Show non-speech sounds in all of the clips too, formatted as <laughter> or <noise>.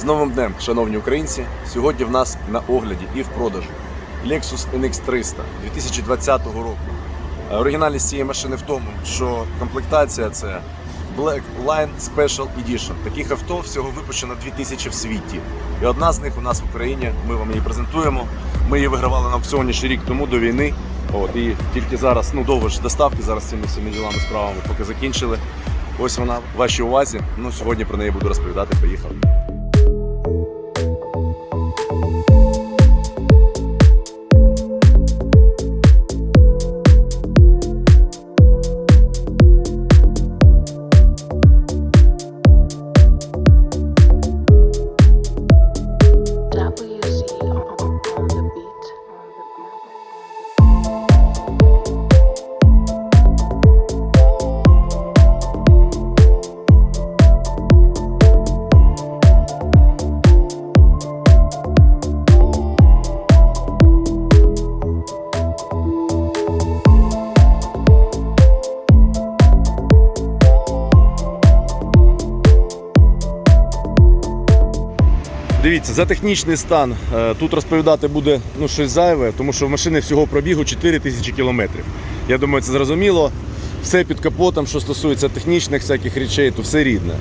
З новим днем, шановні українці! Сьогодні в нас на огляді і в продажу Lexus NX 300 2020 року. Е, Оригінальність цієї машини в тому, що комплектація це Black Line Special Edition. Таких авто всього випущено 2000 в світі. І одна з них у нас в Україні. Ми вам її презентуємо. Ми її вигравали на аукціоні ще рік тому до війни. От, і тільки зараз, ну довго ж доставки, зараз цими всіми ділами справами поки закінчили. Ось вона в вашій увазі. Ну сьогодні про неї буду розповідати. Поїхали. За технічний стан е, тут розповідати буде ну, щось зайве, тому що в машини всього пробігу 4 тисячі кілометрів. Я думаю, це зрозуміло. Все під капотом, що стосується технічних всяких речей, то все рідне.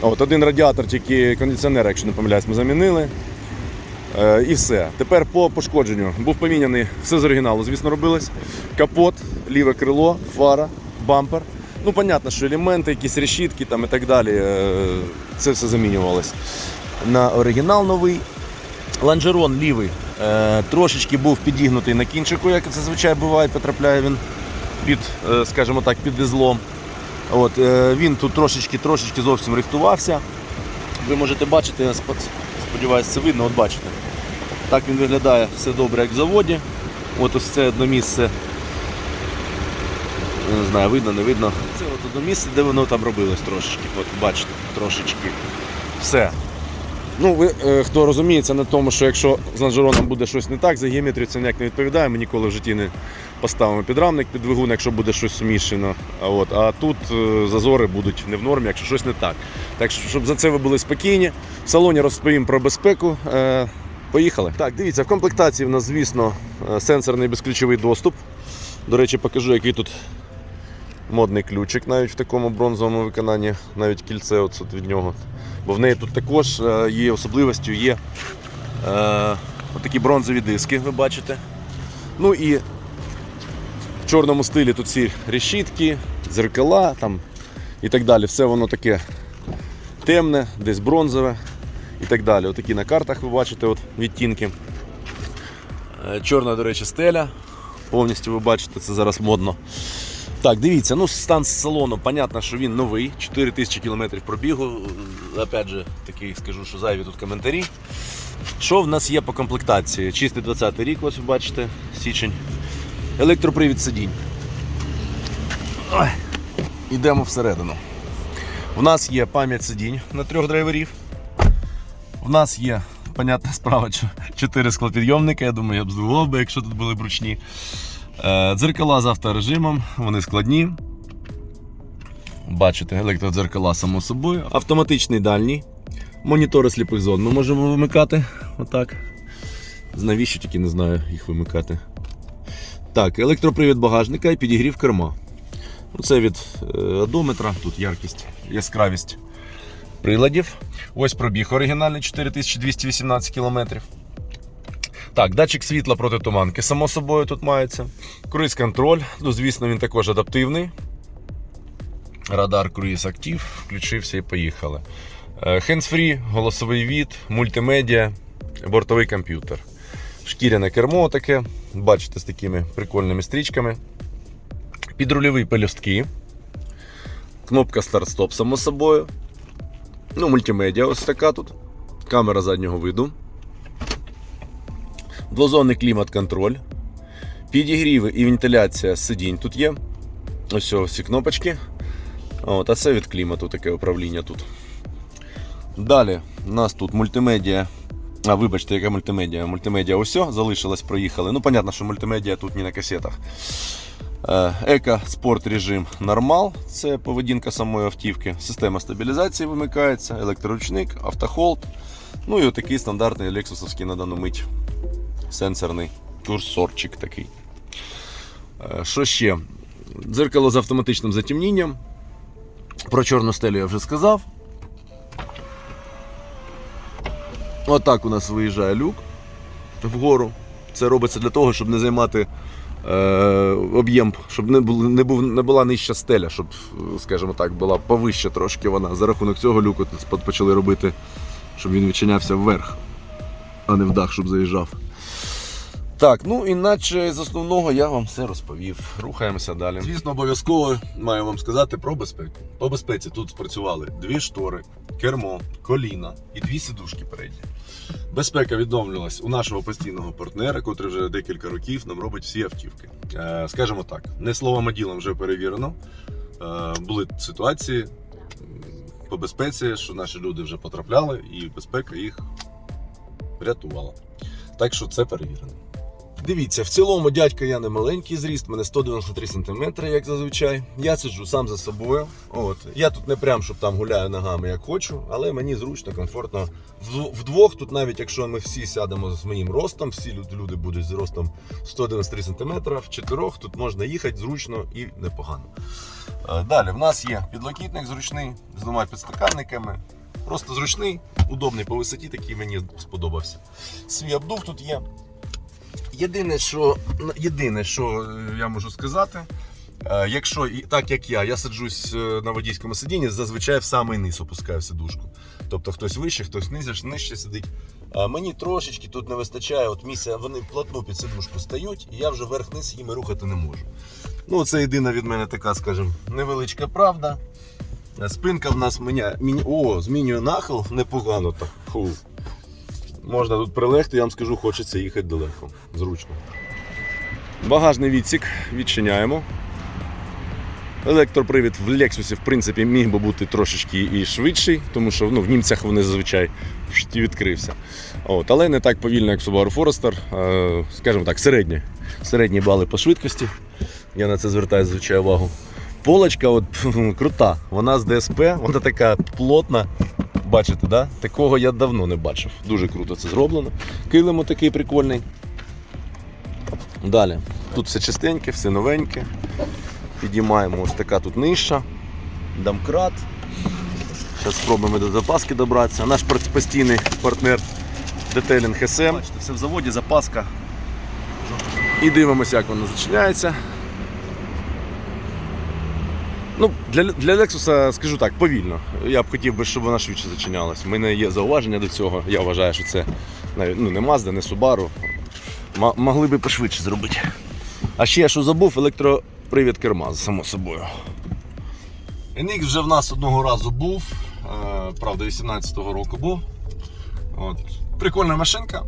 От один радіатор, тільки кондиціонер, якщо не помиляюсь, ми замінили. Е, і все. Тепер по пошкодженню. Був поміняний все з оригіналу, звісно, робилось. Капот, ліве крило, фара, бампер. Ну, понятно, що елементи, якісь решітки там і так далі. е, Це все замінювалось. На оригінал новий. Ланжерон лівий е, трошечки був підігнутий на кінчику, як це зазвичай буває, потрапляє він під, е, скажімо так, під візлом. От, е, він тут трошечки, трошечки зовсім рихтувався. Ви можете бачити, сподіваюся, це видно, от бачите. Так він виглядає все добре, як в заводі. От ось це одне місце. Не знаю, видно, не видно. Це от одне місце, де воно там робилось трошечки. От бачите, трошечки. Все. Ну, ви е, хто розуміється на тому, що якщо з лонжероном буде щось не так, за геометрію це ніяк не відповідає. Ми ніколи в житті не поставимо підрамник під двигун, якщо буде щось суміщено. А, от, а тут е, зазори будуть не в нормі, якщо щось не так. Так що, щоб за це ви були спокійні. В салоні розповім про безпеку. Е, поїхали. Так, дивіться, в комплектації в нас, звісно, е, сенсорний безключовий доступ. До речі, покажу, який тут модний ключик навіть в такому бронзовому виконанні, навіть кільце от від нього. Бо в неї тут також е, є особливістю, є е, такі бронзові диски, ви бачите. Ну і в чорному стилі тут ці решітки, дзеркала там і так далі. Все воно таке темне, десь бронзове і так далі. Отакі на картах ви бачите от відтінки. Е, Чорна, до речі, стеля. Повністю ви бачите, це зараз модно. Так, дивіться, ну стан з салону, понятно, що він новий, 4000 км пробігу. Опять же, такий скажу, що зайві тут коментарі. Що в нас є по комплектації? Чистий 20 рік, ось ви бачите, січень. Електропривід сидінь. Ой. Йдемо всередину. В нас є пам'ять сидінь на трьох драйверів. В нас є, понятна справа, 4 склопідйомника. Я думаю, я б здивував би, якщо тут були б ручні. Е, Дзеркала з авторежимом, вони складні. Бачите, електродзеркала само собою. Автоматичний дальній. Монітори сліпих зон ми можемо вимикати. Отак. Навіщо тільки не знаю їх вимикати. Так, електропривід багажника і підігрів керма. Це від е, одометра, тут яркість, яскравість приладів. Ось пробіг оригінальний 4218 км. Так, датчик світла проти туманки, само собою тут мається. Круїз контроль, ну, звісно, він також адаптивний. Радар круїз актив, включився і поїхали. Хендсфрі, голосовий від, мультимедіа, бортовий комп'ютер. Шкіряне кермо таке, бачите, з такими прикольними стрічками. Підрульові пелюстки. Кнопка старт-стоп, само собою. Ну, мультимедіа ось така тут. Камера заднього виду. Двозонний клімат-контроль. Підігріви і вентиляція сидінь тут є. Ось ці кнопочки. От, а це від клімату таке управління тут. Далі у нас тут мультимедіа. А, вибачте, яка мультимедіа. Мультимедіа ось, залишилось, проїхали. Ну, понятно, що мультимедіа тут не на касетах. Е, Еко спорт режим нормал, це поведінка самої автівки. Система стабілізації вимикається, електроручник, автохолд. Ну і отакий стандартний лексусовський на дану мить сенсорний курсорчик такий. Е, Що ще? Дзеркало з автоматичним затемнінням. Про чорну стелю я вже сказав. Отак у нас виїжджає люк вгору. Це робиться для того, щоб не займати е, об'єм, щоб не, був, не, був, не була нижча стеля, щоб, скажімо так, була повище трошки вона. За рахунок цього люку почали робити, щоб він відчинявся вверх, а не в дах, щоб заїжджав. Так, ну іначе з основного я вам все розповів. Рухаємося далі. Звісно, обов'язково маю вам сказати про безпеку. По безпеці тут спрацювали дві штори, кермо, коліна і дві сідушки передні. Безпека відновлювалась у нашого постійного партнера, котрий вже декілька років нам робить всі автівки. Е, скажімо так, не словом а ділом вже перевірено. Е, були ситуації по безпеці, що наші люди вже потрапляли, і безпека їх врятувала. Так що це перевірено. Дивіться, в цілому дядька я не маленький зріст, мене 193 см, як зазвичай. Я сиджу сам за собою. От. Я тут не прям, щоб там гуляю ногами, як хочу, але мені зручно, комфортно. Вдвох тут, навіть якщо ми всі сядемо з моїм ростом, всі люди будуть з ростом 193 см, в чотирьох тут можна їхати зручно і непогано. Е, Далі в нас є підлокітник зручний з двома підстаканниками. Просто зручний, удобний по висоті, такий мені сподобався. Свій обдув тут є. Єдине, що, єдине, що е, я можу сказати, е, якщо так як я, я сиджусь е, на водійському сидінні, зазвичай в самий низ опускаю сидушку. Тобто хтось вище, хтось нижче, нижче сидить. А мені трошечки тут не вистачає, от місця вони плотно під сидушку стають, і я вже верх-низ їми рухати не можу. Ну, це єдина від мене така, скажімо, невеличка правда. Спинка в нас міні... О, змінює нахил непогано так. Фу. Можна тут прилегти, я вам скажу, хочеться їхати далеко. Зручно. Багажний відсік відчиняємо. Електропривід в Lexus, в принципі, міг би бути трошечки і швидший, тому що ну, в німцях вони зазвичай відкрився. От, але не так повільно, як Subaru Forester. Скажімо так, середні. Середні бали по швидкості. Я на це звертаю зазвичай увагу. Полочка от, <laughs> крута. Вона з ДСП, вона така плотна. Бачите, да? такого я давно не бачив. Дуже круто це зроблено. Килимо такий прикольний. Далі. Тут все чистеньке, все новеньке. Підіймаємо ось така тут нижча. Домкрат. Зараз спробуємо до запаски добратися. Наш постійний партнер Детейлінг SM. Бачите, все в заводі, запаска. І дивимося, як воно зачиняється. Ну, для, для Lexus, скажу так, повільно. Я б хотів би, щоб вона швидше зачинялась. У мене є зауваження до цього. Я вважаю, що це навіть, ну, не Mazda, не. М- могли би пошвидше зробити. А ще я що забув, електропривід керма, само собою. NX вже в нас одного разу був, е, правда, 18-го року був. От. Прикольна машинка.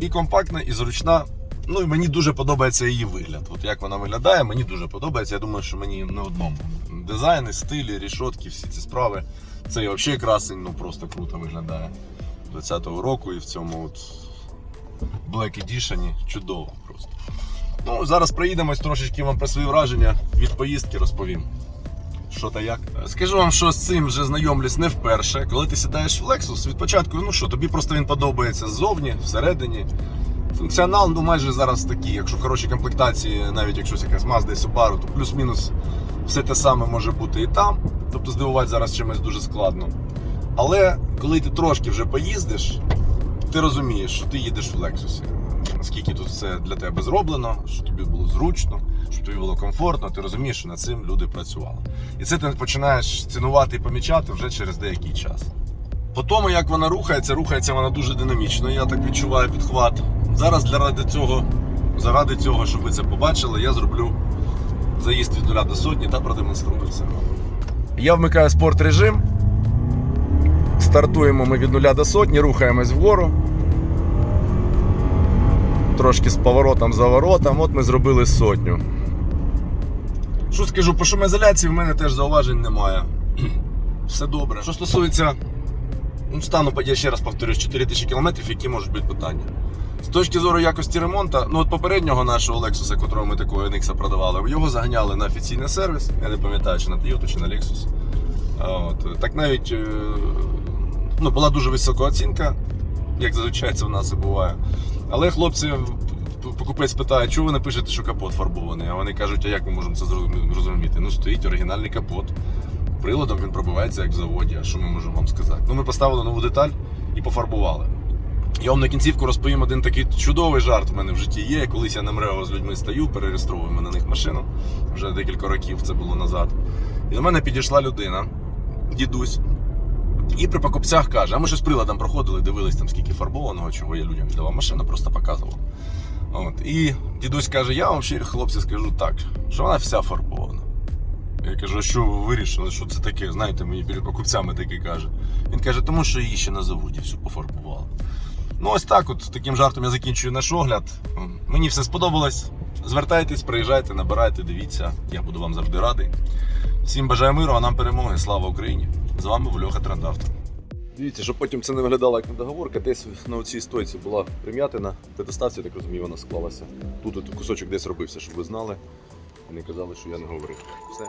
І компактна, і зручна. Ну і мені дуже подобається її вигляд. От як вона виглядає, мені дуже подобається. Я думаю, що мені не одному. Дизайни, стилі, рішотки, всі ці справи. Це взагалі красень, ну просто круто виглядає. 20-го року і в цьому от Black Edition чудово просто. Ну, зараз проїдемось трошечки вам про свої враження від поїздки розповім. Що та як? Скажу вам, що з цим вже знайомлюсь не вперше. Коли ти сідаєш в Lexus, від початку, ну що, тобі просто він подобається ззовні, всередині. Функціонал, ну майже зараз такий, якщо хороші комплектації, навіть якщо якась Mazda і Subaru, то плюс-мінус все те саме може бути і там. Тобто здивувати зараз чимось дуже складно. Але коли ти трошки вже поїздиш, ти розумієш, що ти їдеш в Lexus. Наскільки тут все для тебе зроблено, що тобі було зручно, щоб тобі було комфортно, ти розумієш, що над цим люди працювали. І це ти починаєш цінувати і помічати вже через деякий час. По тому, як вона рухається, рухається вона дуже динамічно, я так відчуваю підхват. Зараз для ради цього, заради цього, щоб ви це побачили, я зроблю заїзд від нуля до сотні та продемонструю це. Я вмикаю спорт режим. Стартуємо ми від нуля до сотні, рухаємось вгору. Трошки з поворотом заворотом. От ми зробили сотню. Що скажу, по шумоізоляції в мене теж зауважень немає. <clears throat> Все добре. Що стосується ну, стану, я ще раз повторюсь, 4000 км, які можуть бути питання. З точки зору якості ремонту, ну от попереднього нашого Lexus, котрого ми такого NX продавали, його заганяли на офіційний сервіс. Я не пам'ятаю, чи на Toyota, чи на Lexus. От. Так навіть е, Ну, була дуже висока оцінка, як зазвичай це в нас і буває. Але хлопці, покупець питає, чого ви не пишете, що капот фарбований? А вони кажуть, а як ми можемо це зрозуміти? Ну, стоїть оригінальний капот. Приладом він пробивається як в заводі. А що ми можемо вам сказати? Ну, ми поставили нову деталь і пофарбували. Я вам на кінцівку розповім один такий чудовий жарт в мене в житті є. Колись я на МРЕО з людьми стою, перереєстровуємо на них машину. Вже декілька років це було назад. І до мене підійшла людина, дідусь, і при покупцях каже: а ми щось приладом проходили, дивились там скільки фарбованого, чого я людям віддавав машину, просто показував. От. І дідусь каже: я вам ще хлопці скажу так, що вона вся фарбована. Я кажу, а що ви вирішили, що це таке? Знаєте, мені перед покупцями таке каже. Він каже, тому що її ще на заводі всю пофарбували. Ну, ось так, от таким жартом я закінчую наш огляд. Мені все сподобалось. Звертайтесь, приїжджайте, набирайте, дивіться. Я буду вам завжди радий. Всім бажаю миру, а нам перемоги. Слава Україні! З вами був Льоха Трендавто. Дивіться, щоб потім це не виглядало як недоговорка, десь на цій стойці була прим'ятина. При доставці, так розумію, вона склалася. Тут от кусочок десь робився, щоб ви знали. І не казали, що я не говорив. Все.